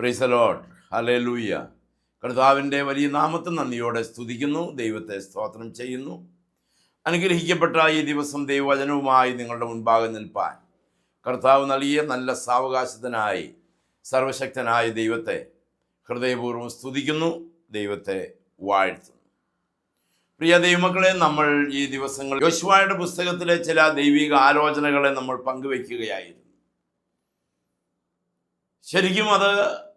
പ്രിസലോട്ട് hallelujah കർത്താവിന്റെ വലിയ നാമത്തെ നന്ദിയോടെ സ്തുതിക്കുന്നു. ദൈവത്തെ സ്തോത്രം ചെയ്യുന്നു. അനുഗ്രഹിക്കപ്പെട്ട ഈ ദിവസം ദൈവവചനവുമായി നിങ്ങളുടെ മുൻപാകെ നിൽപ്പാൻ കർത്താവ് നൽകിയ നല്ല സാവകാശത്തിനായി സർവശക്തനായ ദൈവത്തെ ഹൃദയപൂർവം സ്തുതിക്കുന്നു ദൈവത്തെ വാഴ്ത്തുന്നു. പ്രിയ ദൈവമക്കളെ നമ്മൾ ഈ ദിവസങ്ങൾ യോശുവായുടെ പുസ്തകത്തിലെ ചില ദൈവിക ആലോചനകളെ നമ്മൾ പങ്കുവയ്ക്കുകയായിരുന്നു. ശരിക്കും അത്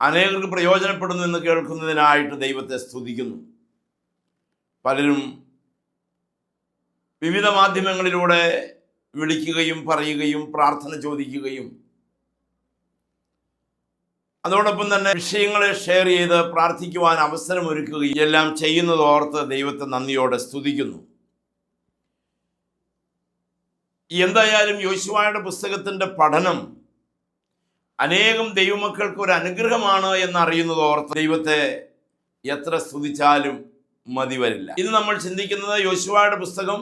അനേകർക്ക് പ്രയോജനപ്പെടുന്നു എന്ന് കേൾക്കുന്നതിനായിട്ട് ദൈവത്തെ സ്തുതിക്കുന്നു. പലരും വിവിധ മാധ്യമങ്ങളിലൂടെ വിളിക്കുകയും പറയുകയും പ്രാർത്ഥന ചോദിക്കുകയും അതോടൊപ്പം തന്നെ വിഷയങ്ങളെ ഷെയർ ചെയ്ത് പ്രാർത്ഥിക്കുവാൻ അവസരമൊരുക്കുകയും എല്ലാം ചെയ്യുന്നതോർത്ത് ദൈവത്തെ നന്ദിയോടെ സ്തുതിക്കുന്നു. എന്തായാലും യോശുവായുടെ പുസ്തകത്തിന്റെ പഠനം അനേകം ദൈവമക്കൾക്ക് ഒരു അനുഗ്രഹമാണ് എന്നറിയുന്നത് ഓർത്ത് ദൈവത്തെ എത്ര സ്തുതിച്ചാലും മതി വരില്ല. ഇന്ന് നമ്മൾ ചിന്തിക്കുന്നത് യോശുവയുടെ പുസ്തകം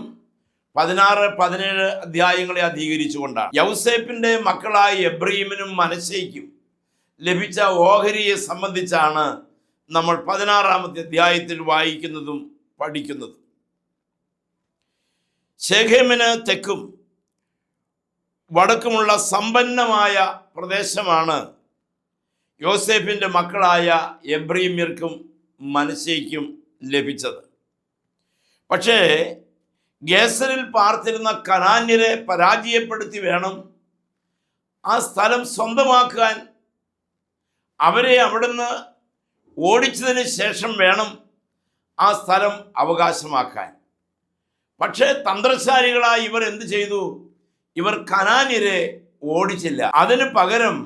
പതിനാറ് പതിനേഴ് അധ്യായങ്ങളെ അധീകരിച്ചുകൊണ്ടാണ്. യൗസേപ്പിന്റെ മക്കളായ എബ്രീമിനും മനശയ്ക്കും ലഭിച്ച ഓഹരിയെ സംബന്ധിച്ചാണ് നമ്മൾ പതിനാറാമത്തെ അധ്യായത്തിൽ വായിക്കുന്നതും പഠിക്കുന്നതും. ശേഖേമിന് തെക്കും വടക്കുമുള്ള സമ്പന്നമായ പ്രദേശമാണ്. യോസേഫിന്റെ മക്കളായ എബ്രീമ്യർക്കും മനസ്സേക്കും ലഭിച്ചത്. പക്ഷേ ഗേസറിൽ പാർത്തിരുന്ന കനാന്യരെ പരാജയപ്പെടുത്തി വേണം ആ സ്ഥലം സ്വന്തമാക്കാൻ. അവരെ അവിടുന്ന് ഓടിച്ചതിന് ശേഷം വേണം ആ സ്ഥലം അവകാശമാക്കാൻ. പക്ഷേ തന്ത്രശാലികളായി ഇവർ എന്ത് ചെയ്തു? ഇവർ കനാനിരെ ഓടിച്ചില്ല. അതിന് പകരം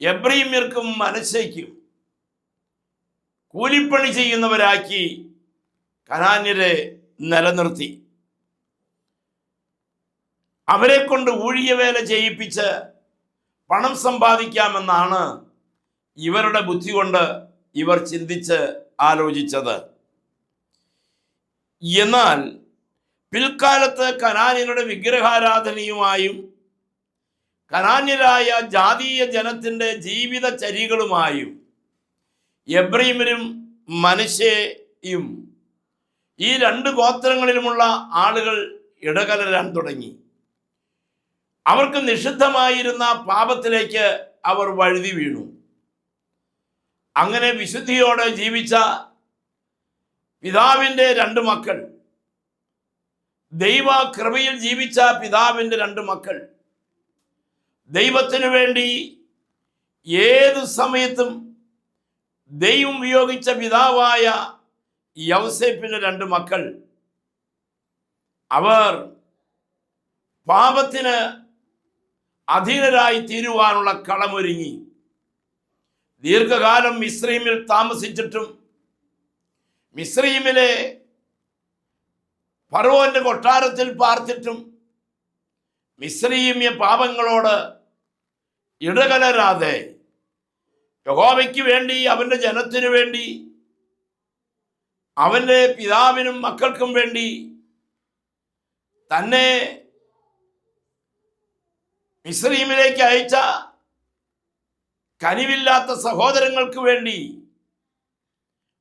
എബ്രീമ്യർക്കും മനസ്സയ്ക്കും കൂലിപ്പണി ചെയ്യുന്നവരാക്കി കനാന്യരെ നിലനിർത്തി. അവരെ കൊണ്ട് ഊഴിയവേല ചെയ്യിപ്പിച്ച് പണം സമ്പാദിക്കാമെന്നാണ് ഇവരുടെ ബുദ്ധി കൊണ്ട് ഇവർ ചിന്തിച്ച് ആലോചിച്ചത്. എന്നാൽ പിൽക്കാലത്ത് കനാനികളുടെ വിഗ്രഹാരാധനയുമായും കനാന്യരായ ജാതീയ ജനത്തിന്റെ ജീവിതചര്യകളുമായും എബ്രീമിനും മനുഷ്യയും ഈ രണ്ട് ഗോത്രങ്ങളിലുമുള്ള ആളുകൾ ഇടകലരാൻ തുടങ്ങി. അവർക്ക് നിഷിദ്ധമായിരുന്ന പാപത്തിലേക്ക് അവർ വഴുതി വീണു. അങ്ങനെ വിശുദ്ധിയോടെ ജീവിച്ച പിതാവിന്റെ രണ്ട് മക്കൾ ദൈവ കൃപയിൽ ജീവിച്ച പിതാവിന്റെ രണ്ട് മക്കൾ. ദൈവത്തിനു വേണ്ടി ഏത് സമയത്തും ദൈവം വിയോഗിച്ച പിതാവായ യവസേപ്പിന്റെ രണ്ട് മക്കൾ. അവർ പാപത്തിന് അധീനരായി തീരുവാനുള്ള കളമൊരുങ്ങി. ദീർഘകാലം മിശ്രീമിൽ താമസിച്ചിട്ടും മിശ്രീമിലെ ഫറവോന്റെ കൊട്ടാരത്തിൽ പാർത്തിട്ടും മിശ്രീമ്യ പാപങ്ങളോട് ഇടകലരാതെ യഹോവയ്ക്ക് വേണ്ടി അവന്റെ ജനത്തിനു വേണ്ടി അവന്റെ പിതാവിനും മക്കൾക്കും വേണ്ടി തന്നെ മിശ്രീമിലേക്ക് അയച്ച കനിവില്ലാത്ത സഹോദരങ്ങൾക്ക് വേണ്ടി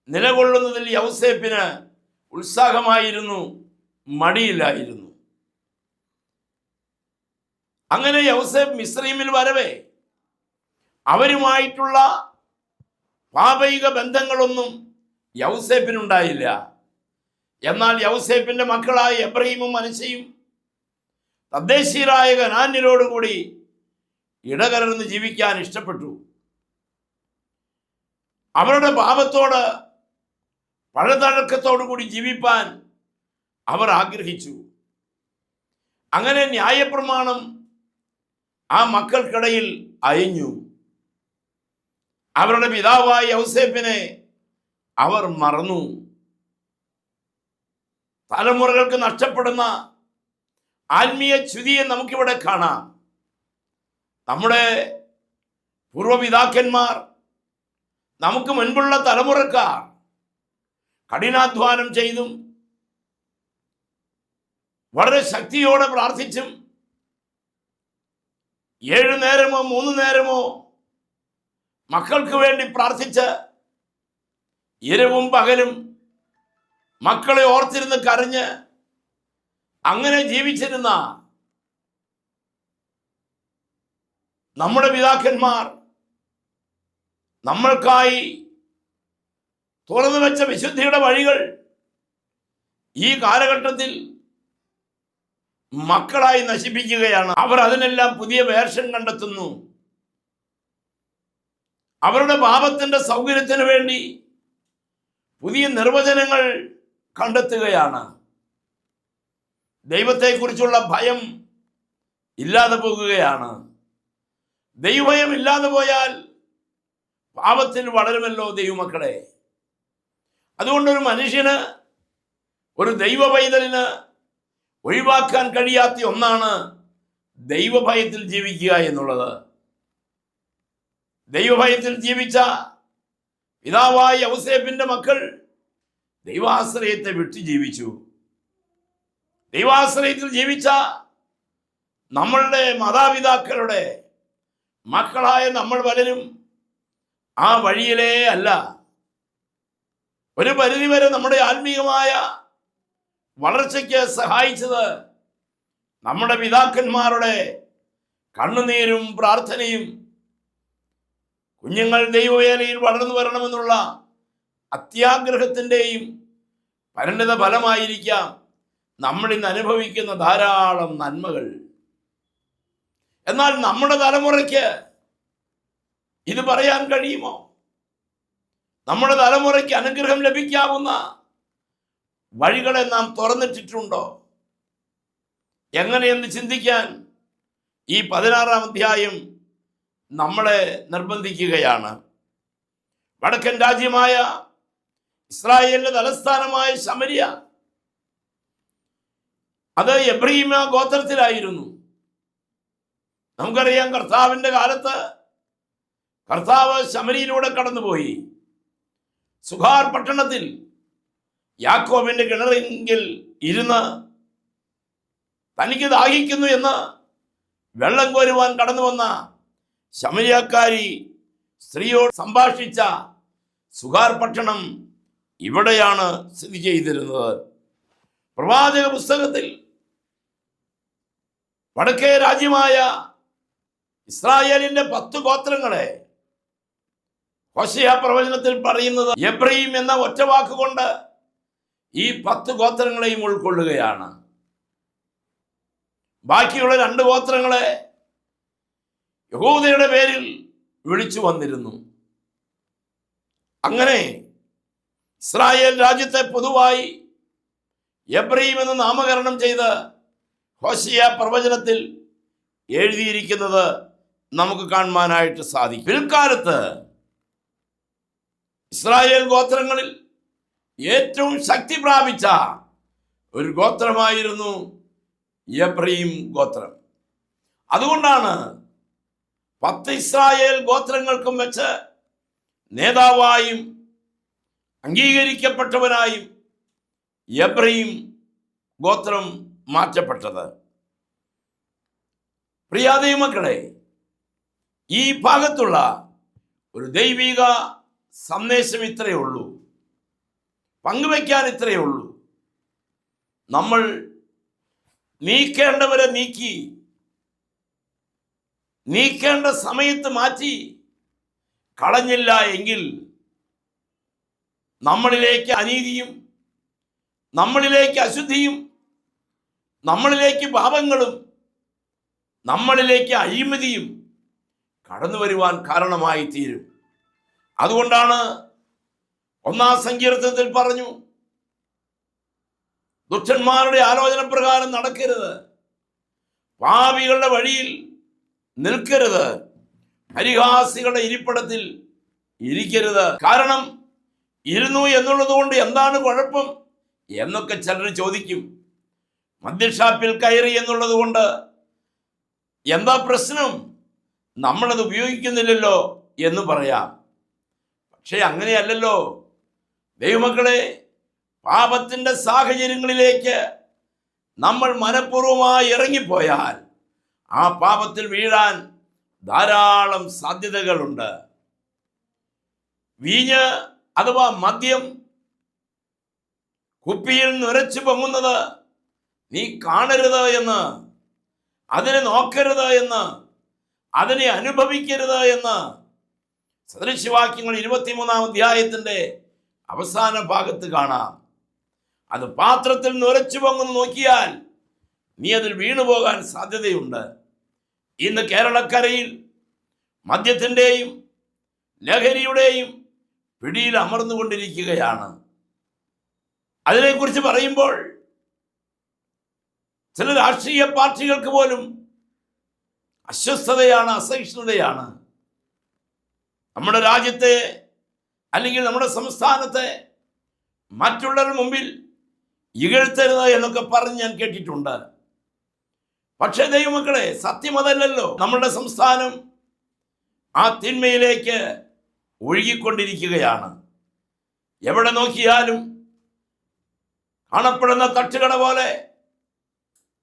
നിലകൊള്ളുന്നതിൽ യൗസേപ്പിന് ഉത്സാഹമായിരുന്നു. മടിയില്ലായിരുന്നു അങ്ങനെ യൗസേഫ് മിശ്രീമിൽ വരവേ അവരുമായിട്ടുള്ള പാപയിക ബന്ധങ്ങളൊന്നും യൗസേപ്പിനുണ്ടായില്ല എന്നാൽ യൗസേപ്പിന്റെ മക്കളായ എബ്രഹീമും മനസ്സയും തദ്ദേശീയരായ കനാന്യരോടുകൂടി ഇടകലർന്ന് ജീവിക്കാൻ ഇഷ്ടപ്പെട്ടു. അവരുടെ പാപത്തോട് പഴതഴക്കത്തോടു കൂടി ജീവിപ്പാൻ അവർ ആഗ്രഹിച്ചു. അങ്ങനെ ന്യായപ്രമാണം ആ മക്കൾക്കിടയിൽ അയഞ്ഞു. അവരുടെ പിതാവായ ഔസേപ്പിനെ അവർ മറന്നു. തലമുറകൾക്ക് നഷ്ടപ്പെടുന്ന ആത്മീയ ചുതിയെ നമുക്കിവിടെ കാണാം. നമ്മുടെ പൂർവപിതാക്കന്മാർ നമുക്ക് മുൻപുള്ള തലമുറക്കാർ കഠിനാധ്വാനം ചെയ്തും വളരെ ശക്തിയോടെ പ്രാർത്ഥിച്ചും ഏഴു നേരമോ മൂന്ന് നേരമോ മക്കൾക്ക് വേണ്ടി പ്രാർത്ഥിച്ച് ഇരവും പകലും മക്കളെ ഓർത്തിരുന്ന് കരഞ്ഞ് അങ്ങനെ ജീവിച്ചിരുന്ന നമ്മുടെ പിതാക്കന്മാർ നമ്മൾക്കായി തുറന്നു വെച്ച വിശുദ്ധിയുടെ വഴികൾ ഈ കാലഘട്ടത്തിൽ മക്കളായി നശിപ്പിക്കുകയാണ്. അവർ അതിനെല്ലാം പുതിയ വേർഷൻ കണ്ടെത്തുന്നു. അവരുടെ പാപത്തിന്റെ സൗകര്യത്തിന് വേണ്ടി പുതിയ നിർവചനങ്ങൾ കണ്ടെത്തുകയാണ്. ദൈവത്തെക്കുറിച്ചുള്ള ഭയം ഇല്ലാതെ പോകുകയാണ്. ദൈവഭയം ഇല്ലാതെ പോയാൽ പാപത്തിൽ വളരുമല്ലോ ദൈവമക്കളെ. അതുകൊണ്ടൊരു മനുഷ്യന് ഒരു ദൈവ പൈതലിന് ഒഴിവാക്കാൻ കഴിയാത്ത ഒന്നാണ് ദൈവഭയത്തിൽ ജീവിക്കുക എന്നുള്ളത്. ദൈവഭയത്തിൽ ജീവിച്ച പിതാവായ യൗസേപ്പിന്റെ മക്കൾ ദൈവാശ്രയത്തെ വിട്ടു ജീവിച്ചു. ദൈവാശ്രയത്തിൽ ജീവിച്ച നമ്മളുടെ മാതാപിതാക്കളുടെ മക്കളായ നമ്മൾ പലരും ആ വഴിയിലേ അല്ല. ഒരു പരിധിവരെ നമ്മുടെ ആത്മീയമായ വളർച്ചയ്ക്ക് സഹായിച്ചത് നമ്മുടെ പിതാക്കന്മാരുടെ കണ്ണുനീരും പ്രാർത്ഥനയും കുഞ്ഞുങ്ങൾ ദൈവവേലയിൽ വളർന്നു വരണമെന്നുള്ള അത്യാഗ്രഹത്തിന്റെയും പരിണിത ഫലമായിരിക്കാം നമ്മൾ ഇന്ന് അനുഭവിക്കുന്ന ധാരാളം നന്മകൾ. എന്നാൽ നമ്മുടെ തലമുറയ്ക്ക് ഇത് പറയാൻ കഴിയുമോ? നമ്മുടെ തലമുറയ്ക്ക് അനുഗ്രഹം ലഭിക്കാവുന്ന വഴികളെ നാം തുറന്നിട്ടിട്ടുണ്ടോ? എങ്ങനെയെന്ന് ചിന്തിക്കാൻ ഈ പതിനാറാം അധ്യായം നമ്മളെ നിർബന്ധിക്കുകയാണ്. വടക്കൻ രാജ്യമായ ഇസ്രായേലിന്റെ തലസ്ഥാനമായ ശമരിയ അത് എബ്രീമ ഗോത്രത്തിലായിരുന്നു. നമുക്കറിയാം കർത്താവിന്റെ കാലത്ത് കർത്താവ് ശമരിയിലൂടെ കടന്നുപോയി. സുഖാർ പട്ടണത്തിൽ യാക്കോബിന്റെ കിണറെങ്കിൽ ഇരുന്ന് തനിക്ക് ദാഹിക്കുന്നു എന്ന് വെള്ളം കോരുവാൻ കടന്നു വന്ന ശമരിയാക്കാരി സ്ത്രീയോട് സംഭാഷിച്ച സുഖാർ പട്ടണം ഇവിടെയാണ് സ്ഥിതി ചെയ്തിരുന്നത്. പ്രവാചക പുസ്തകത്തിൽ വടക്കേ രാജ്യമായ ഇസ്രായേലിന്റെ പത്ത് ഗോത്രങ്ങളെ ഹോശയ പ്രവചനത്തിൽ പറയുന്നത് എബ്രഹീം എന്ന ഒറ്റ വാക്കുകൊണ്ട് ഈ പത്ത് ഗോത്രങ്ങളെയും ഉൾക്കൊള്ളുകയാണ്. ബാക്കിയുള്ള രണ്ട് ഗോത്രങ്ങളെ യഹൂദയുടെ പേരിൽ വിളിച്ചു വന്നിരുന്നു. അങ്ങനെ ഇസ്രായേൽ രാജ്യത്തെ പൊതുവായി എബ്രഹീം എന്ന് നാമകരണം ചെയ്ത് ഹോശിയ പ്രവചനത്തിൽ എഴുതിയിരിക്കുന്നത് നമുക്ക് കാണുവാനായിട്ട് സാധിക്കും. പിൽക്കാലത്ത് ഇസ്രായേൽ ഗോത്രങ്ങളിൽ ഏറ്റവും ശക്തി പ്രാപിച്ച ഒരു ഗോത്രമായിരുന്നു എബ്രഹീം ഗോത്രം. അതുകൊണ്ടാണ് പത്ത് ഇസ്രായേൽ ഗോത്രങ്ങൾക്കും വെച്ച് നേതാവായും അംഗീകരിക്കപ്പെട്ടവനായും എബ്രഹീം ഗോത്രം മാറ്റപ്പെട്ടത്. പ്രിയാദയ മക്കളെ ഈ ഭാഗത്തുള്ള ഒരു ദൈവിക സന്ദേശം ഇത്രയേ ഉള്ളൂ. പങ്കുവയ്ക്കാൻ ഇത്രയേ ഉള്ളൂ. നമ്മൾ നീക്കേണ്ടവരെ നീക്കി നീക്കേണ്ട സമയത്ത് മാറ്റി കളഞ്ഞില്ല എങ്കിൽ നമ്മളിലേക്ക് അനീതിയും നമ്മളിലേക്ക് അശുദ്ധിയും നമ്മളിലേക്ക് പാപങ്ങളും നമ്മളിലേക്ക് അഴിമതിയും കടന്നു വരുവാൻ കാരണമായി തീരും. അതുകൊണ്ടാണ് ഒന്നാം സങ്കീർത്തനത്തിൽ പറഞ്ഞു ദുഷ്ടന്മാരുടെ ആലോചന പ്രകാരം നടക്കരുത്. പാപികളുടെ വഴിയിൽ നിൽക്കരുത്. പരിഹാസികളുടെ ഇരിപ്പിടത്തിൽ ഇരിക്കരുത്. കാരണം ഇരുന്നു എന്നുള്ളത് കൊണ്ട് എന്താണ് കുഴപ്പം എന്നൊക്കെ ചിലർ ചോദിക്കും. മദ്യഷാപ്പിൽ കയറി എന്നുള്ളത് കൊണ്ട് എന്താ പ്രശ്നം? നമ്മളത് ഉപയോഗിക്കുന്നില്ലല്ലോ എന്ന് പറയാം. പക്ഷേ അങ്ങനെയല്ലല്ലോ. ദൈവമക്കളെ പാപത്തിന്റെ സാഹചര്യങ്ങളിലേക്ക് നമ്മൾ മനഃപൂർവമായി ഇറങ്ങിപ്പോയാൽ ആ പാപത്തിൽ വീഴാൻ ധാരാളം സാധ്യതകളുണ്ട്. വീഞ്ഞ് അഥവാ മദ്യം കുപ്പിയിൽ നിറച്ചു പൊങ്ങുന്നത് നീ കാണരുത് എന്ന് അതിനെ നോക്കരുത് എന്ന് അതിനെ അനുഭവിക്കരുത് എന്ന് സദൃശവാക്യങ്ങൾ ഇരുപത്തിമൂന്നാം അധ്യായത്തിന്റെ അവസാന ഭാഗത്ത് കാണാം. അത് പാത്രത്തിൽ നുരച്ചു പൊങ്ങുന്നു നോക്കിയാൽ നീ അതിൽ വീണു പോകാൻ സാധ്യതയുണ്ട്. ഇന്ന് കേരളക്കരയിൽ മദ്യത്തിന്റെയും ലഹരിയുടെയും പിടിയിൽ അമർന്നുകൊണ്ടിരിക്കുകയാണ് അതിനെക്കുറിച്ച് പറയുമ്പോൾ ചില രാഷ്ട്രീയ പാർട്ടികൾക്ക് പോലും അസ്വസ്ഥതയാണ് അസഹിഷ്ണുതയാണ്. നമ്മുടെ രാജ്യത്തെ അല്ലെങ്കിൽ നമ്മുടെ സംസ്ഥാനത്തെ മറ്റുള്ളവരുടെ മുമ്പിൽ ഇകഴ്ത്തരുത് എന്നൊക്കെ പറഞ്ഞ് ഞാൻ കേട്ടിട്ടുണ്ട്. പക്ഷേ ദൈവമക്കളെ സത്യം അതല്ലല്ലോ നമ്മുടെ സംസ്ഥാനം ആ തിന്മയിലേക്ക് ഒഴുകിക്കൊണ്ടിരിക്കുകയാണ്. എവിടെ നോക്കിയാലും കാണപ്പെടുന്ന തട്ടുകട പോലെ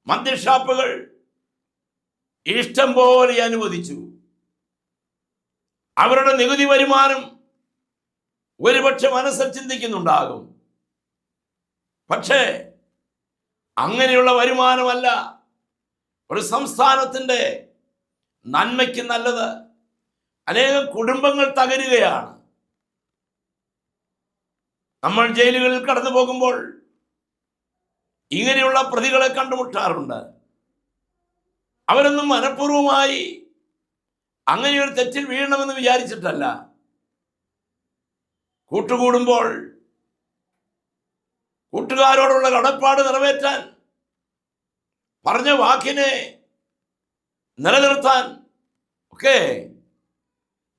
മദ്യഷാപ്പുകൾ ഇഷ്ടം പോലെ അനുവദിച്ചു. അവരുടെ നികുതി വരുമാനം ഒരുപക്ഷെ മനസ്സിൽ ചിന്തിക്കുന്നുണ്ടാകും. പക്ഷേ അങ്ങനെയുള്ള വരുമാനമല്ല ഒരു സംസ്ഥാനത്തിന്റെ നന്മയ്ക്ക് നല്ലത്. അനേകം കുടുംബങ്ങൾ തകരുകയാണ്. നമ്മൾ ജയിലുകളിൽ കടന്നു പോകുമ്പോൾ ഇങ്ങനെയുള്ള പ്രതികളെ കണ്ടുമുട്ടാറുണ്ട്. അവരൊന്നും മനഃപൂർവമായി അങ്ങനെയൊരു തെറ്റിൽ വീഴണമെന്ന് വിചാരിച്ചിട്ടല്ല. കൂട്ടുകൂടുമ്പോൾ കൂട്ടുകാരോടുള്ള കടപ്പാട് നിറവേറ്റാൻ പറഞ്ഞ വാക്കിനെ നിലനിർത്താൻ ഒക്കെ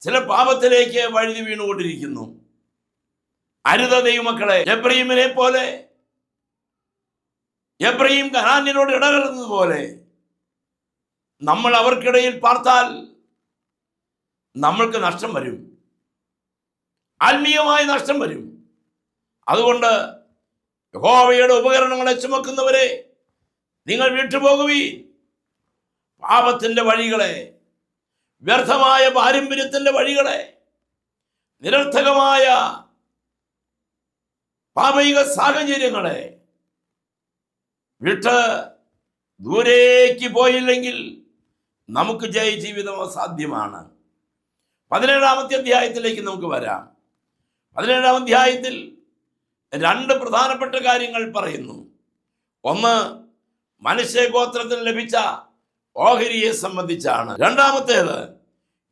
ചില പാപത്തിലേക്ക് വഴുതി വീണുകൊണ്ടിരിക്കുന്നു. അരുത ദൈവമക്കളെ എബ്രഹീമിനെ പോലെ എബ്രഹീം കനാന്യനോട് ഇടകലർന്നതുപോലെ നമ്മൾ അവർക്കിടയിൽ പാർത്താൽ നമ്മൾക്ക് നഷ്ടം വരും. ആത്മീയമായ നഷ്ടം വരും. അതുകൊണ്ട് യഹോവയുടെ ഉപകരണങ്ങളെ ചുമക്കുന്നവരെ നിങ്ങൾ വിട്ടുപോകുവീൻ പാപത്തിന്റെ വഴികളെ വ്യർത്ഥമായ പാരമ്പര്യത്തിന്റെ വഴികളെ നിരർത്ഥകമായ പാപയിക സാഹചര്യങ്ങളെ വിട്ട് ദൂരേക്ക് പോയില്ലെങ്കിൽ നമുക്ക് ജയ ജീവിതം അസാധ്യമാണ്. പതിനേഴാമത്തെ അധ്യായത്തിലേക്ക് നമുക്ക് വരാം. പതിനേഴാം അധ്യായത്തിൽ രണ്ട് പ്രധാനപ്പെട്ട കാര്യങ്ങൾ പറയുന്നു. ഒന്ന് മനുഷ്യഗോത്രത്തിന് ലഭിച്ച ഓഹരിയെ സംബന്ധിച്ചാണ്. രണ്ടാമത്തേത്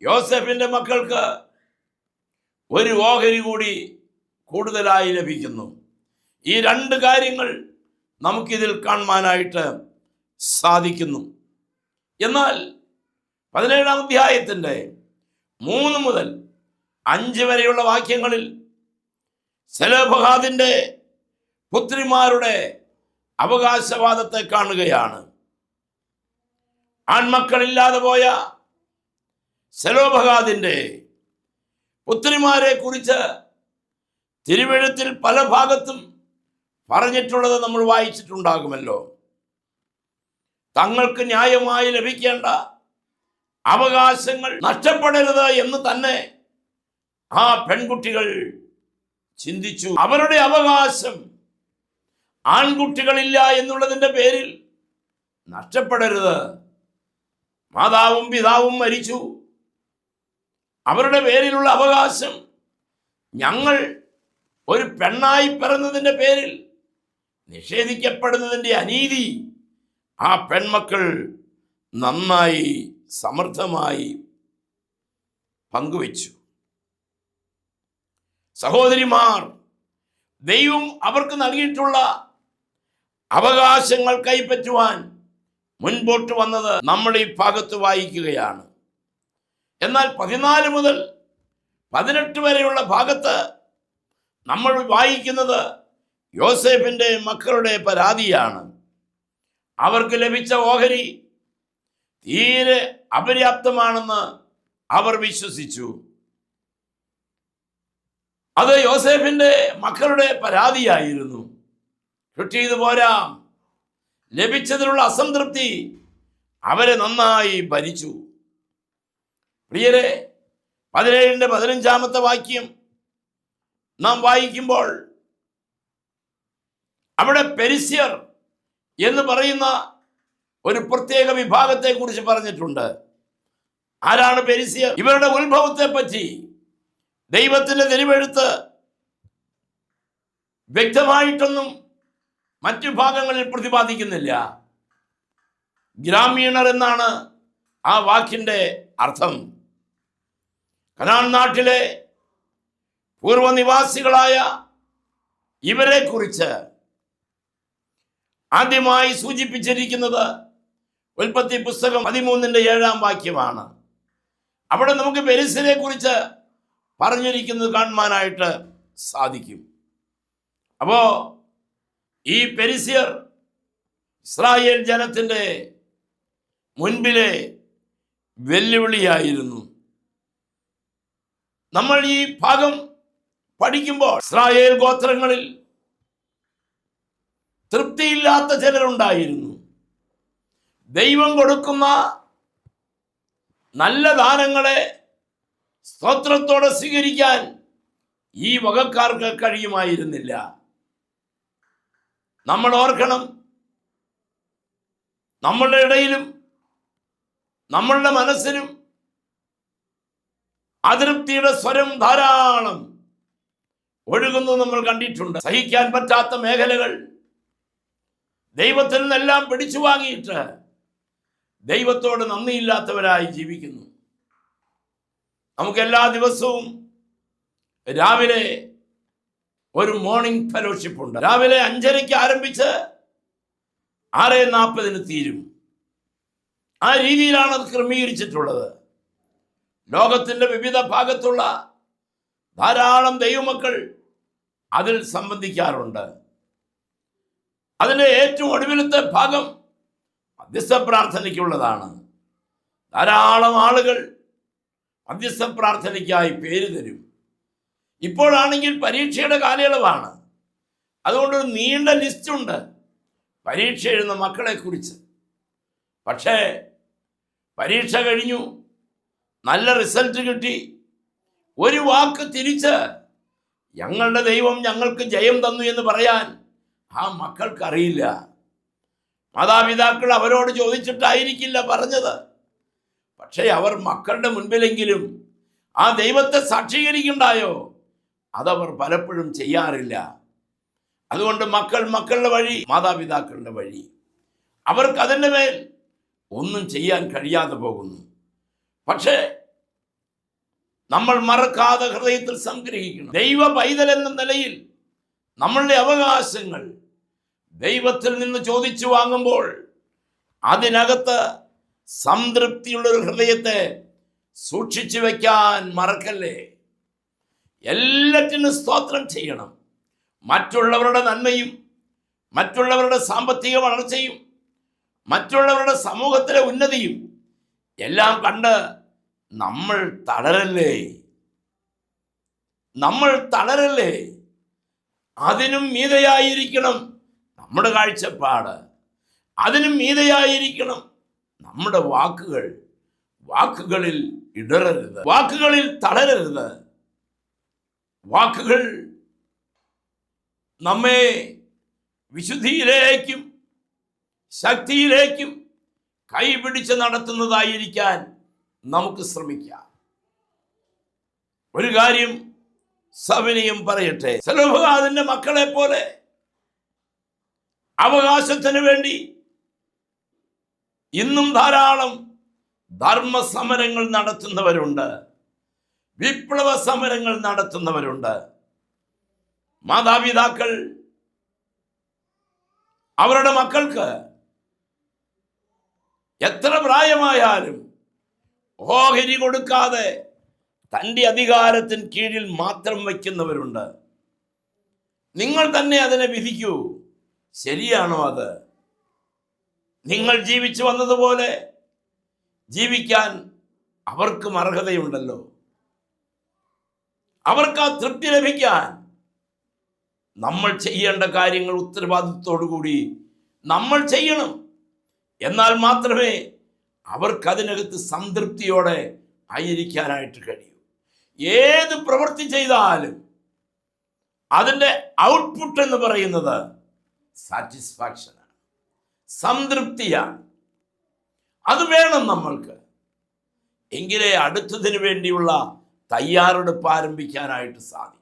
യോസഫിന്റെ മക്കൾക്ക് ഒരു ഓഹരി കൂടി കൂടുതലായി ലഭിക്കുന്നു. ഈ രണ്ട് കാര്യങ്ങൾ നമുക്കിതിൽ കാണുവാനായിട്ട് സാധിക്കുന്നു. എന്നാൽ പതിനേഴാം അധ്യായത്തിന്റെ മൂന്ന് മുതൽ അഞ്ച് വരെയുള്ള വാക്യങ്ങളിൽ സെലബഹാദിന്റെ പുത്രിമാരുടെ അവകാശവാദത്തെ കാണുകയാണ്. ആൺമക്കളില്ലാതെ പോയ സെലോബഹാദിന്റെ പുത്രിമാരെ കുറിച്ച് തിരുവഴുത്തിൽ പല ഭാഗത്തും പറഞ്ഞിട്ടുള്ളത് നമ്മൾ വായിച്ചിട്ടുണ്ടാകുമല്ലോ. തങ്ങൾക്ക് ന്യായമായി ലഭിക്കേണ്ട അവകാശങ്ങൾ നഷ്ടപ്പെടരുത് എന്ന് തന്നെ ആ പെൺകുട്ടികൾ ചിന്തിച്ചു. അവരുടെ അവകാശം ആൺകുട്ടികളില്ല എന്നുള്ളതിന്റെ പേരിൽ നഷ്ടപ്പെടരുത്. മാതാവും പിതാവും മരിച്ചു. അവരുടെ പേരിലുള്ള അവകാശം ഞങ്ങൾ ഒരു പെണ്ണായി പിറന്നതിന്റെ പേരിൽ നിഷേധിക്കപ്പെടുന്നതിന്റെ അനീതി ആ പെൺമക്കൾ നന്നായി സമർത്ഥമായി പങ്കുവച്ചു. സഹോദരിമാർ ദൈവം അവർക്ക് നൽകിയിട്ടുള്ള അവകാശങ്ങൾ കൈപ്പറ്റുവാൻ മുൻപോട്ട് വന്നത് നമ്മൾ ഈ ഭാഗത്ത് വായിക്കുകയാണ്. എന്നാൽ പതിനാല് മുതൽ പതിനെട്ട് വരെയുള്ള ഭാഗത്ത് നമ്മൾ വായിക്കുന്നത് യോസേഫിന്റെ മക്കളുടെ പരാതിയാണ്. അവർക്ക് ലഭിച്ച ഓഹരി തീരെ അപര്യാപ്തമാണെന്ന് അവർ വിശ്വസിച്ചു. അത് യോസേഫിന്റെ മക്കളുടെ പരാതിയായിരുന്നു. കിട്ടിയത് പോരാ. ലഭിച്ചതിലുള്ള അസംതൃപ്തി അവരെ നന്നായി ഭരിച്ചു. പ്രിയരെ പതിനേഴിന്റെ പതിനഞ്ചാമത്തെ വാക്യം നാം വായിക്കുമ്പോൾ അവിടെ പെരിസ്യർ എന്ന് പറയുന്ന ഒരു പ്രത്യേക വിഭാഗത്തെ കുറിച്ച് പറഞ്ഞിട്ടുണ്ട്. ആരാണ് പെരിസ്യർ? ഇവരുടെ ഉത്ഭവത്തെ പറ്റി ദൈവത്തിന്റെ തിരുവെഴുത്ത് വ്യക്തമായിട്ടൊന്നും മറ്റു ഭാഗങ്ങളിൽ പ്രതിപാദിക്കുന്നില്ല. ഗ്രാമീണർ എന്നാണ് ആ വാക്കിന്റെ അർത്ഥം. കനാൻ നാട്ടിലെ പൂർവനിവാസികളായ ഇവരെ കുറിച്ച് ആദ്യമായി സൂചിപ്പിച്ചിരിക്കുന്നത് ഉൽപ്പത്തി പുസ്തകം പതിമൂന്നിന്റെ ഏഴാം വാക്യമാണ്. അവിടെ നമുക്ക് പെരിസിനെ കുറിച്ച് പറഞ്ഞിരിക്കുന്നത് കാണുവാനായിട്ട് സാധിക്കും. അപ്പോ ഈ പെരിസിയർ ഇസ്രായേൽ ജനത്തിന്റെ മുൻപിലെ വെല്ലുവിളിയായിരുന്നു. നമ്മൾ ഈ ഭാഗം പഠിക്കുമ്പോൾ ഇസ്രായേൽ ഗോത്രങ്ങളിൽ തൃപ്തിയില്ലാത്ത ചിലരുണ്ടായിരുന്നു. ദൈവം കൊടുക്കുന്ന നല്ല ദാനങ്ങളെ സ്തോത്രത്തോടെ സ്വീകരിക്കാൻ ഈ വകക്കാർക്ക് കഴിയുമായിരുന്നില്ല. നമ്മൾ ഓർക്കണം നമ്മളുടെ ഇടയിലും നമ്മളുടെ മനസ്സിലും അതൃപ്തിയുടെ സ്വരം ധാരാളം ഒഴുകുന്നത് നമ്മൾ കണ്ടിട്ടുണ്ട്. സഹിക്കാൻ പറ്റാത്ത മേഖലകൾ ദൈവത്തിൽ നിന്നെല്ലാം പിടിച്ചു വാങ്ങിയിട്ട് ദൈവത്തോട് നന്ദിയില്ലാത്തവരായി ജീവിക്കുന്നു. നമുക്ക് എല്ലാ ദിവസവും രാവിലെ ഒരു മോർണിംഗ് ഫെലോഷിപ്പ് ഉണ്ട്. രാവിലെ അഞ്ചരയ്ക്ക് ആരംഭിച്ച് ആറ് നാൽപ്പതിന് തീരും. ആ രീതിയിലാണ് അത് ക്രമീകരിച്ചിട്ടുള്ളത്. ലോകത്തിന്റെ വിവിധ ഭാഗത്തുള്ള ധാരാളം ദൈവമക്കൾ അതിൽ സംബന്ധിക്കാറുണ്ട്. അതിന്റെ ഏറ്റവും ഒടുവിലത്തെ ഭാഗം മധ്യസ്ഥ പ്രാർത്ഥനയ്ക്കുള്ളതാണ്. ധാരാളം ആളുകൾ മധ്യസ്ഥ പ്രാർത്ഥനയ്ക്കായി പേര് തരും. ഇപ്പോഴാണെങ്കിൽ പരീക്ഷയുടെ കാലയളവാണ്. അതുകൊണ്ടൊരു നീണ്ട ലിസ്റ്റ് ഉണ്ട് പരീക്ഷ എഴുതുന്ന മക്കളെക്കുറിച്ച്. പക്ഷേ പരീക്ഷ കഴിഞ്ഞു നല്ല റിസൾട്ട് കിട്ടി ഒരു വാക്ക് തിരിച്ച് ഞങ്ങളുടെ ദൈവം ഞങ്ങൾക്ക് ജയം തന്നു എന്ന് പറയാൻ ആ മക്കൾക്കറിയില്ല. മാതാപിതാക്കൾ അവരോട് ചോദിച്ചിട്ടായിരിക്കില്ല പറഞ്ഞത്. പക്ഷേ അവർ മക്കളുടെ മുൻപിലെങ്കിലും ആ ദൈവത്തെ സാക്ഷീകരിക്കണ്ടായോ? അതവർ പലപ്പോഴും ചെയ്യാറില്ല. അതുകൊണ്ട് മക്കൾ മക്കളുടെ വഴി മാതാപിതാക്കളുടെ വഴി. അവർക്ക് അതിന്റെ മേൽ ഒന്നും ചെയ്യാൻ കഴിയാതെ പോകുന്നു. പക്ഷേ നമ്മൾ മറക്കാതെ ഹൃദയത്തിൽ സംഗ്രഹിക്കണം. ദൈവ പൈതൽ എന്ന നിലയിൽ നമ്മളുടെ അവകാശങ്ങൾ ദൈവത്തിൽ നിന്ന് ചോദിച്ചു വാങ്ങുമ്പോൾ അതിനകത്ത് സംതൃപ്തിയുള്ള ഒരു ഹൃദയത്തെ സൂക്ഷിച്ചു വെക്കാൻ മറക്കല്ലേ? എല്ലാറ്റിനും സ്തോത്രം ചെയ്യണം. മറ്റുള്ളവരുടെ നന്മയും മറ്റുള്ളവരുടെ സാമ്പത്തിക വളർച്ചയും മറ്റുള്ളവരുടെ സമൂഹത്തിലെ ഉന്നതിയും എല്ലാം കണ്ട് നമ്മൾ തളരല്ലേ? നമ്മൾ തളരല്ലേ? അതിനും മീതയായിരിക്കണം നമ്മുടെ കാഴ്ചപ്പാട്. അതിനും മീതയായിരിക്കണം നമ്മുടെ വാക്കുകൾ വാക്കുകളിൽ ഇടറരുത്. വാക്കുകളിൽ തളരരുത്. വാക്കുകൾ നമ്മെ വിശുദ്ധിയിലേക്കും ശക്തിയിലേക്കും കൈപിടിച്ച് നടത്തുന്നതായിരിക്കാൻ നമുക്ക് ശ്രമിക്കാം. ഒരു കാര്യം സവിനയും പറയട്ടെ. സെലോഭാദിന്റെ മക്കളെ പോലെ അവകാശത്തിന് വേണ്ടി ഇന്നും ധാരാളം ധർമ്മ സമരങ്ങൾ നടത്തുന്നവരുണ്ട്. വിപ്ലവ സമരങ്ങൾ നടത്തുന്നവരുണ്ട്. മാതാപിതാക്കൾ അവരുടെ മക്കൾക്ക് എത്ര പ്രായമായാലും ഓഹരി കൊടുക്കാതെ തന്റെ അധികാരത്തിന് കീഴിൽ മാത്രം വയ്ക്കുന്നവരുണ്ട്. നിങ്ങൾ തന്നെ അതിനെ വിധിക്കൂ. ശരിയാണോ അത്? നിങ്ങൾ ജീവിച്ചു വന്നതുപോലെ ജീവിക്കാൻ അവർക്കും അർഹതയുണ്ടല്ലോ. അവർക്ക് ആ തൃപ്തി ലഭിക്കാൻ നമ്മൾ ചെയ്യേണ്ട കാര്യങ്ങൾ ഉത്തരവാദിത്വത്തോടു കൂടി നമ്മൾ ചെയ്യണം. എന്നാൽ മാത്രമേ അവർക്കതിനകത്ത് സംതൃപ്തിയോടെ ആയിരിക്കാനായിട്ട് കഴിയൂ. ഏത് പ്രവൃത്തി ചെയ്താലും അതിന്റെ ഔട്ട്പുട്ട് എന്ന് പറയുന്നത് സാറ്റിസ്ഫാക്ഷനാണ് സംതൃപ്തിയാണ്. അത് വേണം നമ്മൾക്ക്. എങ്കിലേ അടുത്തതിന് വേണ്ടിയുള്ള തയ്യാറെടുപ്പ് ആരംഭിക്കാനായിട്ട് സാധിക്കും.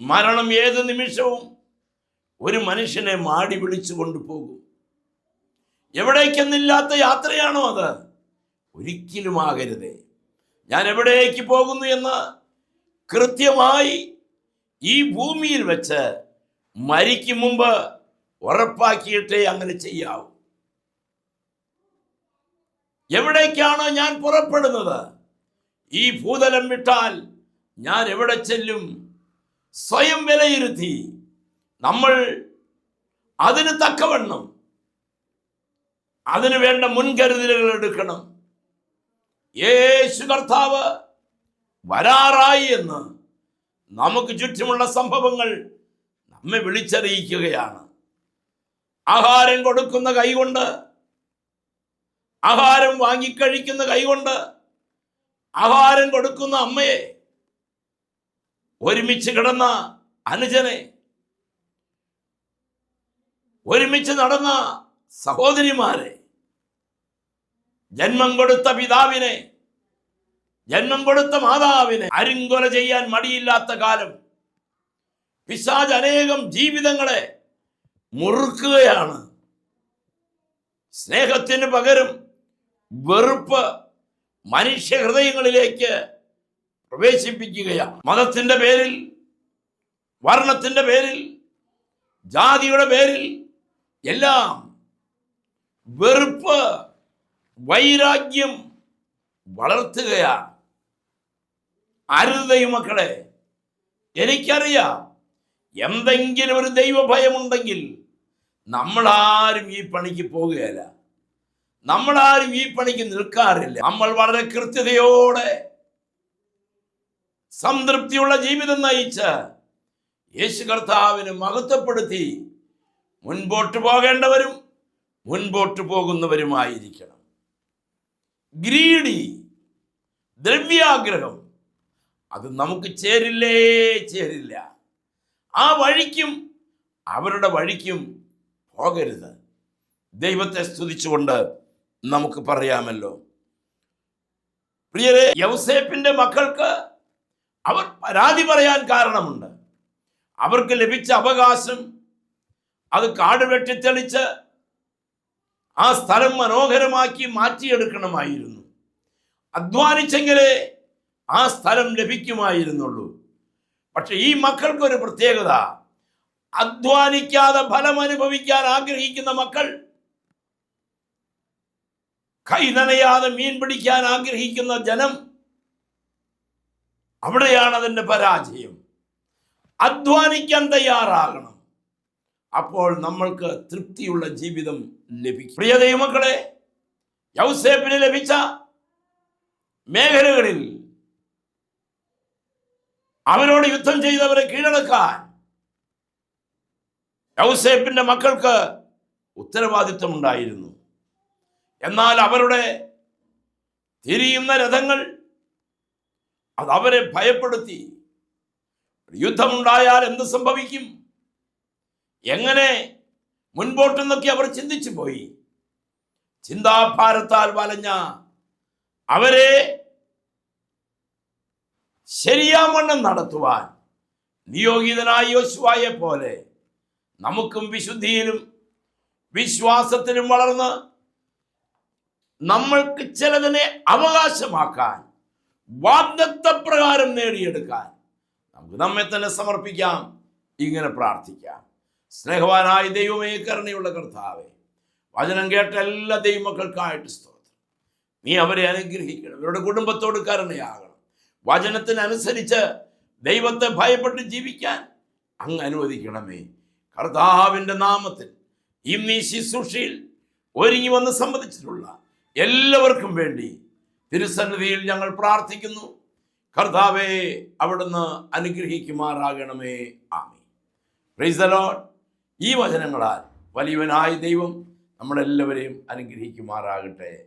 മരണം ഏത് നിമിഷവും ഒരു മനുഷ്യനെ മാടി വിളിച്ചു കൊണ്ടുപോകും. എവിടേക്കെന്നില്ലാത്ത യാത്രയാണോ അത്? ഒരിക്കലും ആകരുതേ. ഞാൻ എവിടേക്ക് പോകുന്നു എന്ന് കൃത്യമായി ഈ ഭൂമിയിൽ വെച്ച് മരിക്കും മുമ്പ് ഉറപ്പാക്കിയിട്ടേ അങ്ങനെ ചെയ്യാവൂ. എവിടേക്കാണോ ഞാൻ പുറപ്പെടുന്നത്? ഈ ഭൂതലം വിട്ടാൽ ഞാൻ എവിടെ ചെല്ലും? സ്വയം വിലയിരുത്തി. നമ്മൾ അതിന് തക്കവണ്ണം അതിനു വേണ്ട മുൻകരുതലുകൾ എടുക്കണം. യേശു കർത്താവ് വരാറായി എന്ന് നമുക്ക് ചുറ്റുമുള്ള സംഭവങ്ങൾ നമ്മെ വിളിച്ചറിയിക്കുകയാണ്. ആഹാരം കൊടുക്കുന്ന കൈകൊണ്ട് ആഹാരം വാങ്ങിക്കഴിക്കുന്ന കൈകൊണ്ട് ആഹാരം കൊടുക്കുന്ന അമ്മയെ ഒരുമിച്ച് കിടന്ന അനുജനെ ഒരുമിച്ച് നടന്ന സഹോദരിമാരെ ജന്മം കൊടുത്ത പിതാവിനെ ജന്മം കൊടുത്ത മാതാവിനെ അരിങ്കൊല ചെയ്യാൻ മടിയില്ലാത്ത കാലം പിശാജ് അനേകം ജീവിതങ്ങളെ മുറുക്കുകയാണ്. സ്നേഹത്തിന് പകരം വെറുപ്പ് മനുഷ്യ ഹൃദയങ്ങളിലേക്ക് പ്രവേശിപ്പിക്കുകയാണ്. മതത്തിന്റെ പേരിൽ വർണത്തിന്റെ പേരിൽ ജാതിയുടെ പേരിൽ എല്ലാം വെറുപ്പ് വൈരാഗ്യം വളർത്തുകയാണ്. അരുതൈ മക്കളെ എനിക്കറിയാം എന്തെങ്കിലും ഒരു ദൈവഭയമുണ്ടെങ്കിൽ നമ്മളാരും ഈ പണിക്ക് പോകുകയില്ല. നമ്മളാരും ഈ പണിക്ക് നിൽക്കാറില്ല. നമ്മൾ വളരെ കൃത്യതയോടെ സംതൃപ്തിയുള്ള ജീവിതം നയിച്ച് യേശു കർത്താവിന് മഹത്വപ്പെടുത്തി മുൻപോട്ട് പോകേണ്ടവരും മുൻപോട്ട് പോകുന്നവരുമായിരിക്കണം. ഗ്രീഡി ദ്രവ്യാഗ്രഹം അത് നമുക്ക് ചേരില്ലേ ചേരില്ല. ആ വഴിക്കും അവരുടെ വഴിക്കും പോകരുത്. ദൈവത്തെ സ്തുതിച്ചുകൊണ്ട് നമുക്ക് പറയാമല്ലോ. പ്രിയരെ യൗസേപ്പിന്റെ മക്കൾക്ക് അവർ പരാതി പറയാൻ കാരണമുണ്ട്. അവർക്ക് ലഭിച്ച അവകാശം അത് കാട് വെട്ടിത്തെളിച്ച് ആ സ്ഥലം മനോഹരമാക്കി മാറ്റിയെടുക്കണമായിരുന്നു. അധ്വാനിച്ചെങ്കിലേ ആ സ്ഥലം ലഭിക്കുമായിരുന്നുള്ളൂ. പക്ഷെ ഈ മക്കൾക്കൊരു പ്രത്യേകത. അധ്വാനിക്കാതെ ഫലം അനുഭവിക്കാൻ ആഗ്രഹിക്കുന്ന മക്കൾ കൈ നനയാതെ മീൻ പിടിക്കാൻ ആഗ്രഹിക്കുന്ന ജനം അവിടെയാണ് അതിന്റെ പരാജയം. അധ്വാനിക്കാൻ തയ്യാറാകണം. അപ്പോൾ നമ്മൾക്ക് തൃപ്തിയുള്ള ജീവിതം ലഭിക്കും. പ്രിയ ദൈവമക്കളെ യൗസേപ്പിന് ലഭിച്ച മേഖലകളിൽ അവരോട് യുദ്ധം ചെയ്തവരെ കീഴടക്കാൻ യൗസേപ്പിന്റെ മക്കൾക്ക് ഉത്തരവാദിത്വമുണ്ടായിരുന്നു എന്നാൽ അവരുടെ തിരിയുന്ന രഥങ്ങൾ അത് അവരെ ഭയപ്പെടുത്തി. യുദ്ധമുണ്ടായാൽ എന്ത് സംഭവിക്കും? എങ്ങനെ മുൻപോട്ടെന്നൊക്കെ അവർ ചിന്തിച്ചു പോയി. ചിന്താഭാരത്താൽ വലഞ്ഞ അവരെ ശരിയാമണ്ണം നടത്തുവാൻ നിയോഗിതനായ യോശുവായെ പോലെ നമുക്കും വിശുദ്ധിയിലും വിശ്വാസത്തിലും വളർന്ന് നമ്മൾക്ക് ചിലതിനെ അവകാശമാക്കാൻ വാഗ്ദത്തപ്രകാരം നേടിയെടുക്കാൻ നമുക്ക് നമ്മെ തന്നെ സമർപ്പിക്കാം ഇങ്ങനെ പ്രാർത്ഥിക്കാം. സ്നേഹവാനായ ദൈവമേ കരുണയുള്ള കർത്താവെ വചനം കേട്ട എല്ലാ ദൈവമക്കൾക്കായിട്ട് സ്തോത്രം. നീ അവരെ അനുഗ്രഹിക്കണം അവരുടെ കുടുംബത്തോട് കരുണയാകണം. വചനത്തിനനുസരിച്ച് ദൈവത്തെ ഭയപ്പെട്ട് ജീവിക്കാൻ അങ്ങ് അനുവദിക്കണമേ. കർത്താവിന്റെ നാമത്തിൽ ഇന്ന് ഈ ശുശ്രൂഷയിൽ ഒരുങ്ങി വന്ന് സംബന്ധിച്ചിട്ടുള്ള എല്ലാവർക്കും വേണ്ടി തിരുസന്നിധിയിൽ ഞങ്ങൾ പ്രാർത്ഥിക്കുന്നു. കർത്താവെ അവിടുന്ന് അനുഗ്രഹിക്കുമാറാകണമേ. ആമി ലോർഡ് ഈ വചനങ്ങളാൽ വലിയവനായ ദൈവം നമ്മളെല്ലാവരെയും അനുഗ്രഹിക്കുമാറാകട്ടെ.